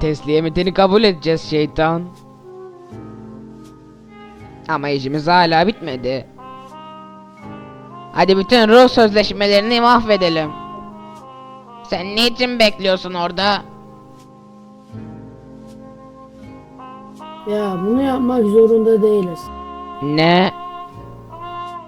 Teslimitini kabul edeceğiz şeytan. Ama işimiz hala bitmedi. Hadi bütün ruh sözleşmelerini mahvedelim. Sen niçin bekliyorsun orada? Ya bunu yapmak zorunda değiliz. Ne?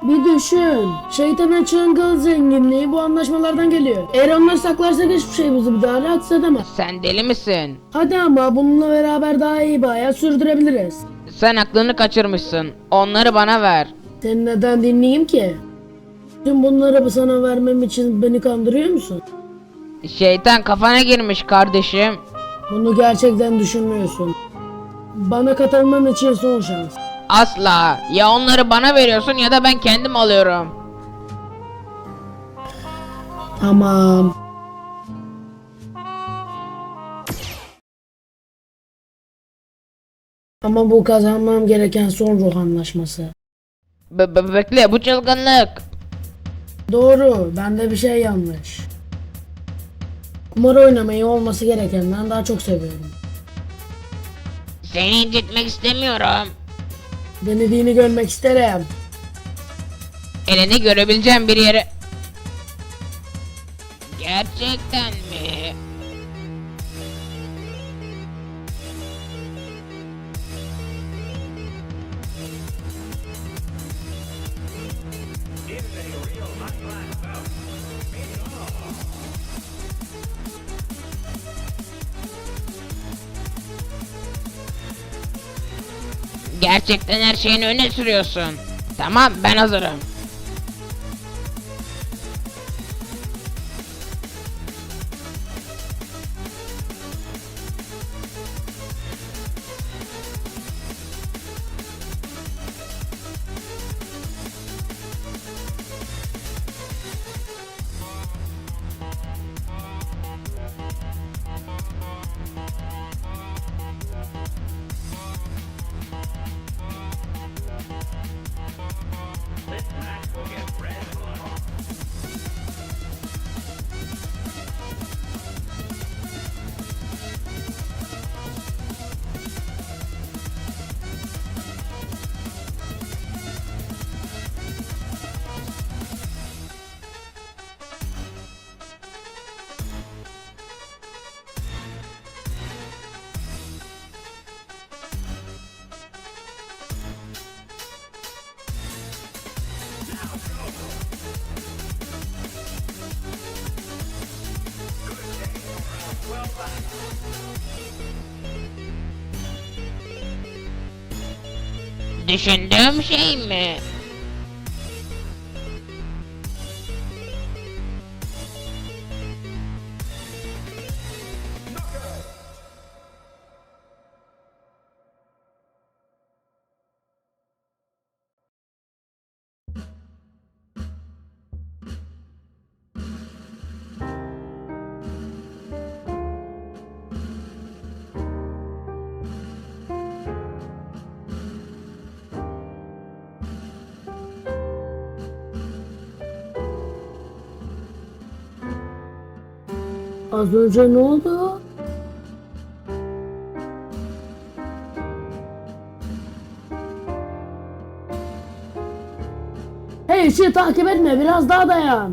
Bir düşün. Şeytanın çıngıl zenginliği bu anlaşmalardan geliyor. Eğer onları saklarsak hiçbir şey bizi bir daha rahatsız edemez. Sen deli misin? Hadi ama bununla beraber daha iyi bir hayat sürdürebiliriz. Sen aklını kaçırmışsın. Onları bana ver. Seni neden dinleyeyim ki? Tüm bunları sana vermem için beni kandırıyor musun? Şeytan kafana girmiş kardeşim. Bunu gerçekten düşünmüyorsun. Bana katılman için son şans. Asla. Ya onları bana veriyorsun ya da ben kendim alıyorum. Tamam. Ama bu kazanmam gereken son ruh anlaşması. Be- be- bekle bu çılgınlık. Doğru, bende bir şey yanlış. Kumar oynamayı olması gerekenden daha çok seviyorum. Seni incitmek istemiyorum. Denediğini görmek isterim. Elini görebileceğim bir yere... Gerçekten mi? Gerçekten her şeyini öne sürüyorsun. Tamam ben hazırım. Düşündüğüm şey mi? Az önce ne oldu? Hey ışığı takip etme biraz daha dayan.